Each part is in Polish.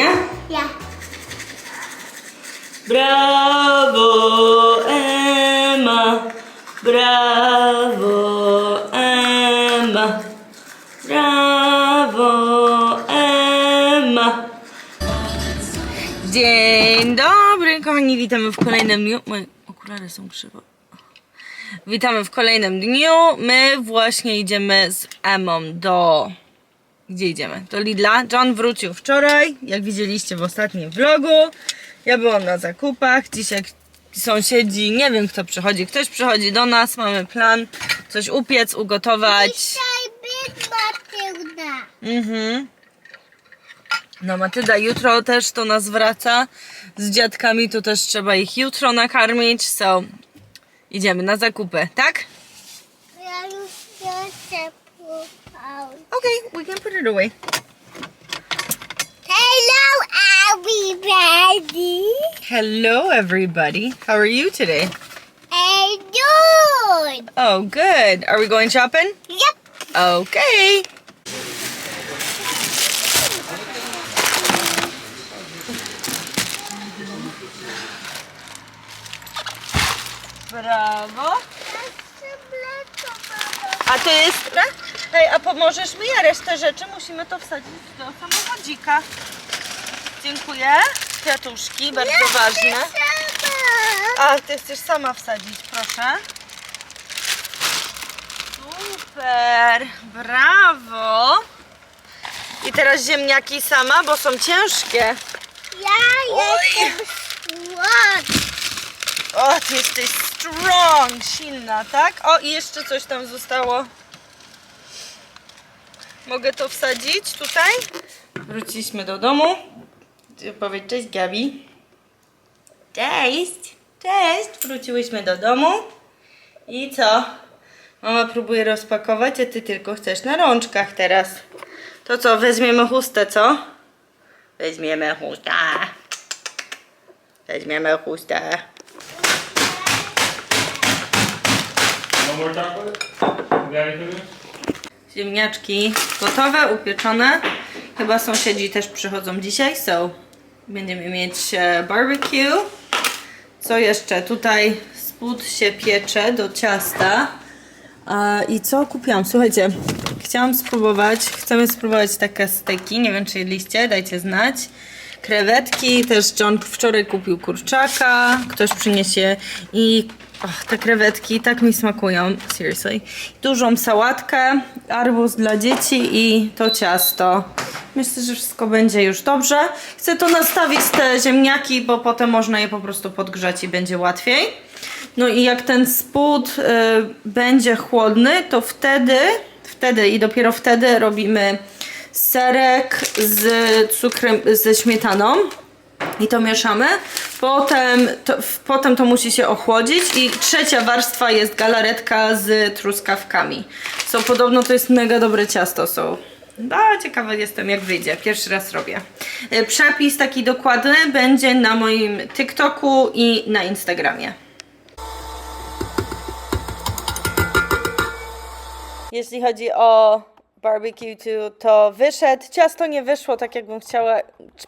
nie? Ja. Brawo, Emma! Brawo, Emma! Brawo, Emma! Dzień dobry, kochani, witamy w kolejnym dniu. Moje okulary są krzywo. Witamy w kolejnym dniu. My właśnie idziemy z Emmą do. Gdzie idziemy? Do Lidla. John wrócił wczoraj, jak widzieliście w ostatnim vlogu. Ja byłam na zakupach. Dzisiaj sąsiedzi, nie wiem kto przychodzi. Ktoś przychodzi do nas, mamy plan coś upiec, ugotować. Dzisiaj być Matylda. Mhm. No Matylda jutro też do nas wraca z dziadkami, to też trzeba ich jutro nakarmić, so idziemy na zakupy, tak? Ja już chcę pływać. Okay, we can put it away. Hello, everybody. Hello everybody, how are you today? Hey, dude. Oh good, are we going shopping? Yep. Okay. Brawo. A to jest. Hej, a pomożesz mi? Ja resztę rzeczy musimy to wsadzić do samochodzika. Dziękuję. Kwiatuszki, bardzo ważne. A, ty chcesz sama wsadzić, proszę. Super, brawo. I teraz ziemniaki sama, bo są ciężkie. Ja Oj. jestem. O, ty jesteś strong, silna, tak? O, i jeszcze coś tam zostało. Mogę to wsadzić tutaj? Wróciliśmy do domu. Powiedz cześć, Gabi. Cześć. Cześć. Wróciłyśmy do domu. I co? Mama próbuje rozpakować, a ty tylko chcesz na rączkach teraz. To co, weźmiemy chustę, co? Weźmiemy chustę. Weźmiemy chustę. No more chocolate? You got anything? Ziemniaczki gotowe, upieczone. Chyba sąsiedzi też przychodzą dzisiaj, so będziemy mieć e, barbecue. Co jeszcze? Tutaj spód się piecze do ciasta. I co kupiłam? Słuchajcie, chciałam spróbować, chcemy spróbować takie steki, nie wiem czy jedliście, dajcie znać. Krewetki, też John wczoraj kupił kurczaka, ktoś przyniesie i ach, te krewetki tak mi smakują, seriously. Dużą sałatkę, arbuz dla dzieci i to ciasto. Myślę, że wszystko będzie już dobrze. Chcę to nastawić te ziemniaki, bo potem można je po prostu podgrzać i będzie łatwiej. No i jak ten spód y, będzie chłodny, to wtedy, wtedy i dopiero wtedy robimy serek z cukrem, ze śmietaną. I to mieszamy. Potem to, potem to musi się ochłodzić. I trzecia warstwa jest galaretka z truskawkami. So, podobno to jest mega dobre ciasto. So. A, ciekawa jestem jak wyjdzie. Pierwszy raz robię. Y, Przepis taki dokładny będzie na moim TikToku i na Instagramie. Jeśli chodzi o barbecue, to, wyszedł. Ciasto nie wyszło tak, jakbym chciała.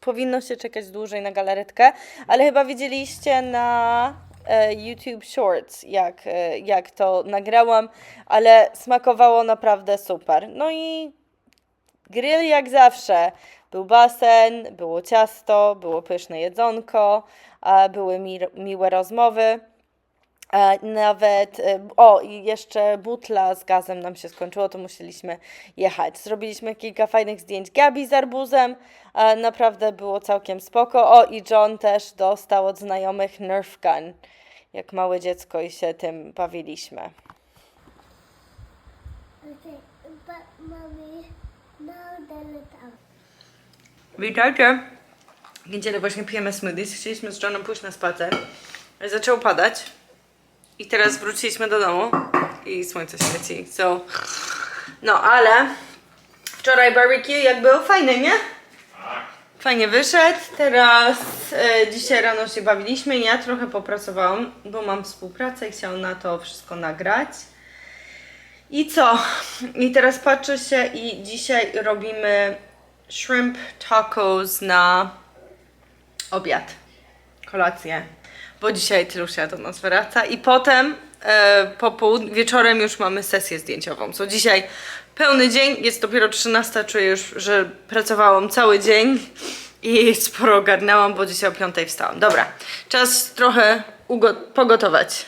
Powinno się czekać dłużej na galaretkę, ale chyba widzieliście na e, YouTube Shorts, jak, e, jak to nagrałam, ale smakowało naprawdę super. No i grill jak zawsze. Był basen, było ciasto, było pyszne jedzonko, były mi, miłe rozmowy. E, Nawet, e, o i jeszcze butla z gazem nam się skończyło, to musieliśmy jechać. Zrobiliśmy kilka fajnych zdjęć Gabi z arbuzem, e, naprawdę było całkiem spoko. O i John też dostał od znajomych Nerf Gun, jak małe dziecko i się tym bawiliśmy. But mommy, now. Witajcie! W niedzielę właśnie pijemy smoothies. Chcieliśmy z Johnem pójść na spacer. Zaczęło padać. I teraz wróciliśmy do domu. I słońce świeci. So. No, ale wczoraj barbecue jak było fajne, nie? Fajnie wyszedł. Teraz e, dzisiaj rano się bawiliśmy. Ja trochę popracowałam, bo mam współpracę i chciałam na to wszystko nagrać. I co? I teraz patrzę się i dzisiaj robimy shrimp tacos na obiad, kolację, bo dzisiaj Tylusia do nas wraca i potem e, po południu, wieczorem już mamy sesję zdjęciową. Co dzisiaj pełny dzień, jest dopiero 13, czuję już, że pracowałam cały dzień i sporo ogarnęłam, bo dzisiaj o 5 wstałam. Dobra, czas trochę pogotować.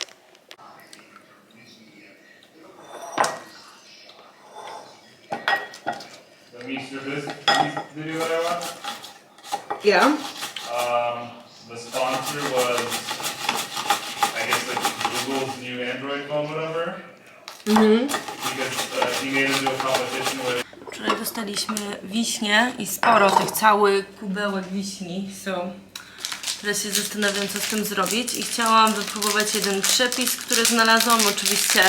Ja? Um, the sponsor was, Google's new Android phone, whatever. Mm-hmm. Because uh, he made into a competition with Wczoraj dostaliśmy wiśnie i sporo tych cały kubełek wiśni są. Teraz się zastanawiam, co z tym zrobić i chciałam wypróbować jeden przepis, który znalazłam. Oczywiście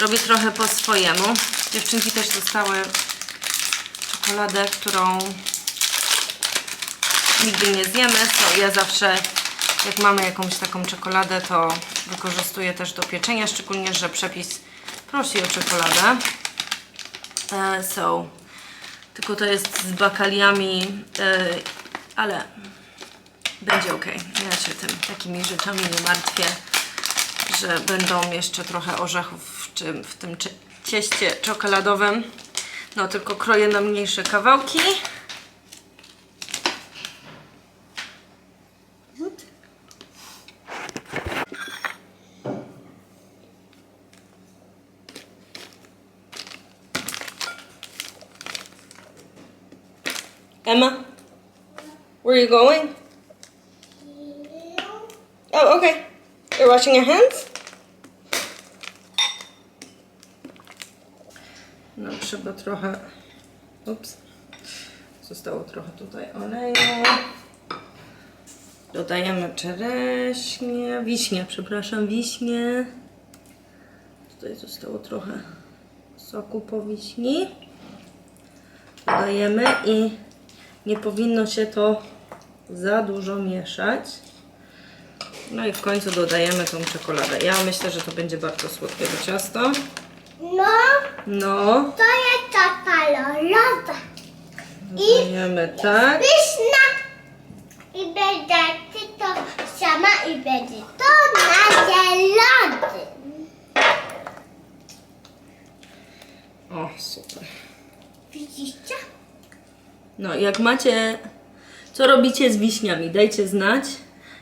robię trochę po swojemu. Dziewczynki też dostały czekoladę, którą nigdy nie zjemy, to ja zawsze jak mamy jakąś taką czekoladę, to wykorzystuję też do pieczenia, szczególnie, że przepis prosi o czekoladę. E, so, tylko to jest z bakaliami, e, ale będzie ok. Ja się tym takimi rzeczami nie martwię, że będą jeszcze trochę orzechów w, czym, w tym cie- cieście czekoladowym. No, tylko kroję na mniejsze kawałki. Emma, where are you going? Oh, okay. You're washing your hands? No, trzeba trochę. Ups. Zostało trochę tutaj oleju. Dodajemy czereśnie, wiśnie, przepraszam, wiśnie. Tutaj zostało trochę soku po wiśni. Dodajemy i nie powinno się to za dużo mieszać. No i w końcu dodajemy tą czekoladę. Ja myślę, że to będzie bardzo słodkie to ciasto. No, No, to jest ta kolorowa. dodajemy tak. Pyszna. I będzie to sama i będzie to na zielony. O, super. Widzicie? No, jak macie, co robicie z wiśniami, dajcie znać.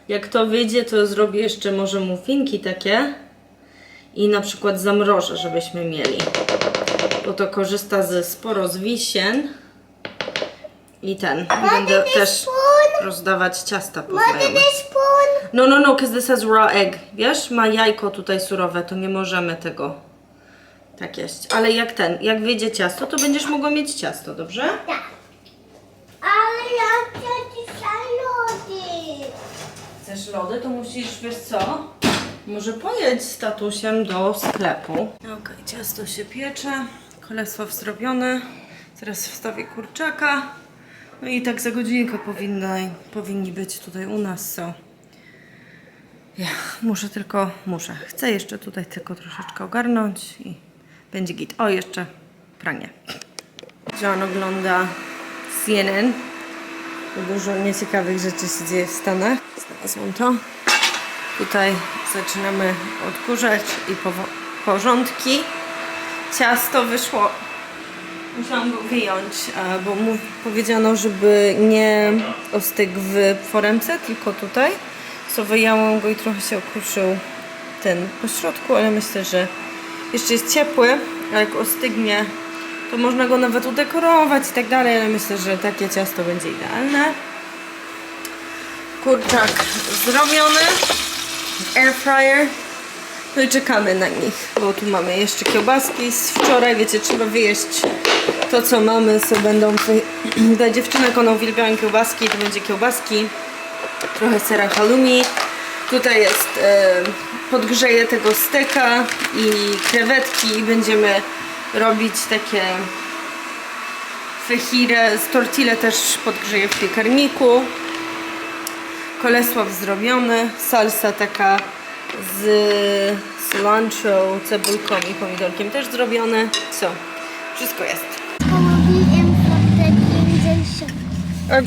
Jak to wyjdzie, to zrobię jeszcze może muffinki takie i na przykład zamrożę, żebyśmy mieli. Bo to korzysta ze sporo z wisien. I ten. Będę też rozdawać ciasta po? No, no, no, because this has raw egg. Wiesz, ma jajko tutaj surowe, to nie możemy tego tak jeść. Ale jak ten, jak wyjdzie ciasto, to będziesz mogła mieć ciasto, dobrze? Tak. Ale ja chcę dzisiaj lody. Chcesz lody, to musisz, wiesz co? Może pojedź z tatusiem do sklepu. Okej, ciasto się piecze, kolesław zrobione. Teraz wstawię kurczaka. No i tak za godzinkę powinna, powinni być tutaj u nas, so. Ja muszę tylko, muszę. Chcę jeszcze tutaj tylko troszeczkę ogarnąć i będzie git. O, jeszcze pranie. John ogląda CNN. Dużo nieciekawych rzeczy się dzieje w Stanach. Znalazłam to. Tutaj zaczynamy odkurzać i porządki. Ciasto wyszło. Musiałam go wyjąć, bo mu powiedziano, żeby nie ostygł w foremce, tylko tutaj. So wyjęłam go i trochę się okruszył ten po środku, ale myślę, że jeszcze jest ciepły, a jak ostygnie, to można go nawet udekorować i tak dalej, ale myślę, że takie ciasto będzie idealne. Kurczak zrobiony, air fryer. No i czekamy na nich, bo tu mamy jeszcze kiełbaski z wczoraj, wiecie, trzeba wyjeść to, co mamy, co będą dla dziewczynek, one uwielbiają kiełbaski, to będzie kiełbaski, trochę sera halloumi. Tutaj jest, e, podgrzeję tego steka i krewetki i będziemy robić takie fajire, z tortille też podgrzeję w piekarniku. Kolesław zrobiony, salsa taka z cilantro, cebulką i pomidorkiem też zrobione. Co? Wszystko jest.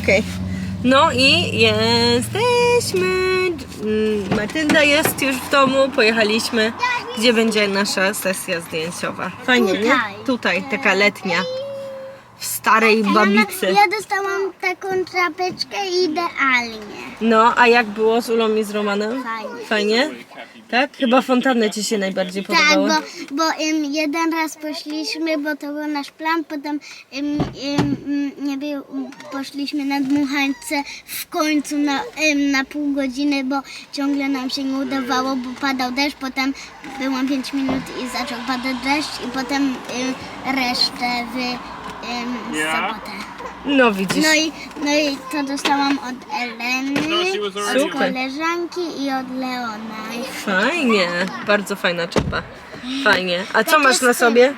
Okej. No i jesteśmy. Mm, Matylda jest już w domu, pojechaliśmy. Gdzie będzie nasza sesja zdjęciowa? Fajnie, nie? Tutaj. Tutaj, taka letnia. W starej babicy. Ja, dostałam taką czapeczkę idealnie. No, a jak było z Ulą i z Romanem? Fajnie. Fajnie? Tak? Chyba fontanny ci się najbardziej Tak, podobały. bo, bo em, jeden raz poszliśmy, bo to był nasz plan, potem em, em, mm, nie wiem, poszliśmy na dmuchańce w końcu na, em, na pół godziny, bo ciągle nam się nie udawało, bo padał deszcz, potem byłam 5 minut i zaczął padać deszcz i potem em, resztę w em, sobotę. No widzisz. No i, no i to dostałam od Eleny, od Super. koleżanki i od Leona. Fajnie. Bardzo fajna czapa. Fajnie. A co masz na sobie?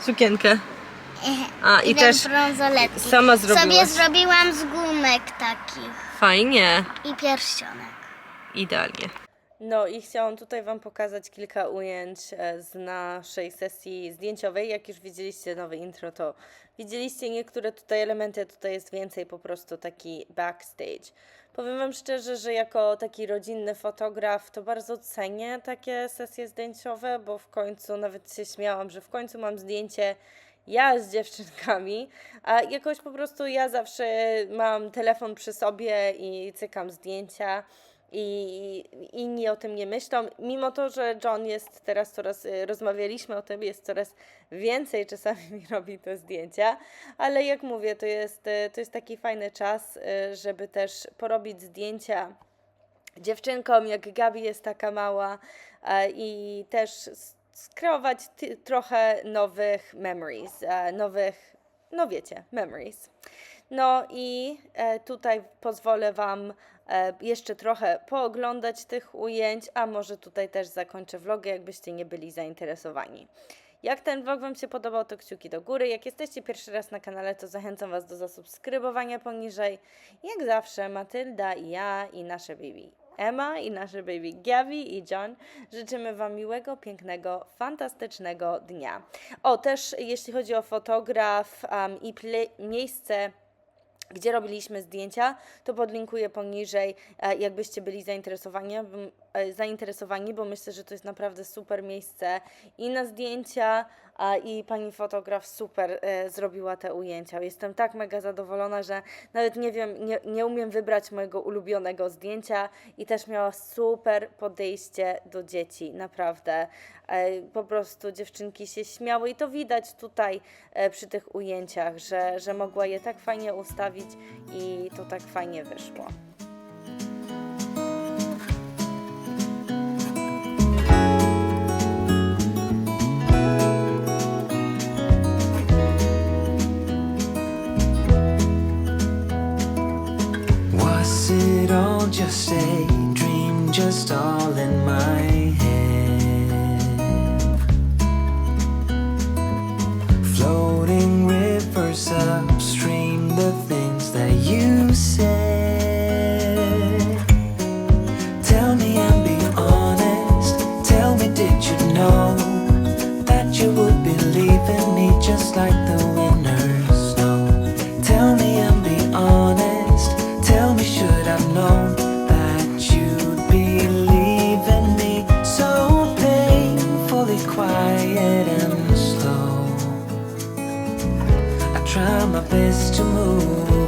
Sukienkę. A i też brązoletki. sama zrobiłaś. Sobie zrobiłam z gumek takich fajnie. i pierścionek. Idealnie. No i chciałam tutaj Wam pokazać kilka ujęć e, z naszej sesji zdjęciowej. Jak już widzieliście nowe intro, to widzieliście niektóre tutaj elementy, tutaj jest więcej po prostu taki backstage. Powiem Wam szczerze, że jako taki rodzinny fotograf to bardzo cenię takie sesje zdjęciowe, bo w końcu nawet się śmiałam, że w końcu mam zdjęcie ja z dziewczynkami, a jakoś po prostu ja zawsze mam telefon przy sobie i cykam zdjęcia i inni o tym nie myślą. Mimo to, że John jest teraz coraz, y, rozmawialiśmy o tym, jest coraz więcej czasami mi robi te zdjęcia, ale jak mówię, to jest, y, to jest taki fajny czas, y, żeby też porobić zdjęcia dziewczynkom, jak Gabi jest taka mała i też skreować trochę nowych memories, nowych, no wiecie, memories. No i e, tutaj pozwolę Wam e, jeszcze trochę pooglądać tych ujęć, a może tutaj też zakończę vlogę, jakbyście nie byli zainteresowani. Jak ten vlog Wam się podobał, to kciuki do góry. Jak jesteście pierwszy raz na kanale, to zachęcam Was do zasubskrybowania poniżej. Jak zawsze, Matylda i ja i nasze baby Emma i nasze baby Gabi i John życzymy Wam miłego, pięknego, fantastycznego dnia. O, też jeśli chodzi o fotograf um, i miejsce gdzie robiliśmy zdjęcia, to podlinkuję poniżej, e, jakbyście byli zainteresowani, zainteresowani, bo myślę, że to jest naprawdę super miejsce i na zdjęcia, a i pani fotograf super e, zrobiła te ujęcia. Jestem tak mega zadowolona, że nawet nie wiem, nie, nie umiem wybrać mojego ulubionego zdjęcia i też miała super podejście do dzieci, naprawdę. E, po prostu dziewczynki się śmiały i to widać tutaj e, przy tych ujęciach, że, że mogła je tak fajnie ustawić i to tak fajnie wyszło. A dream, just all in my and slow? I try my best to move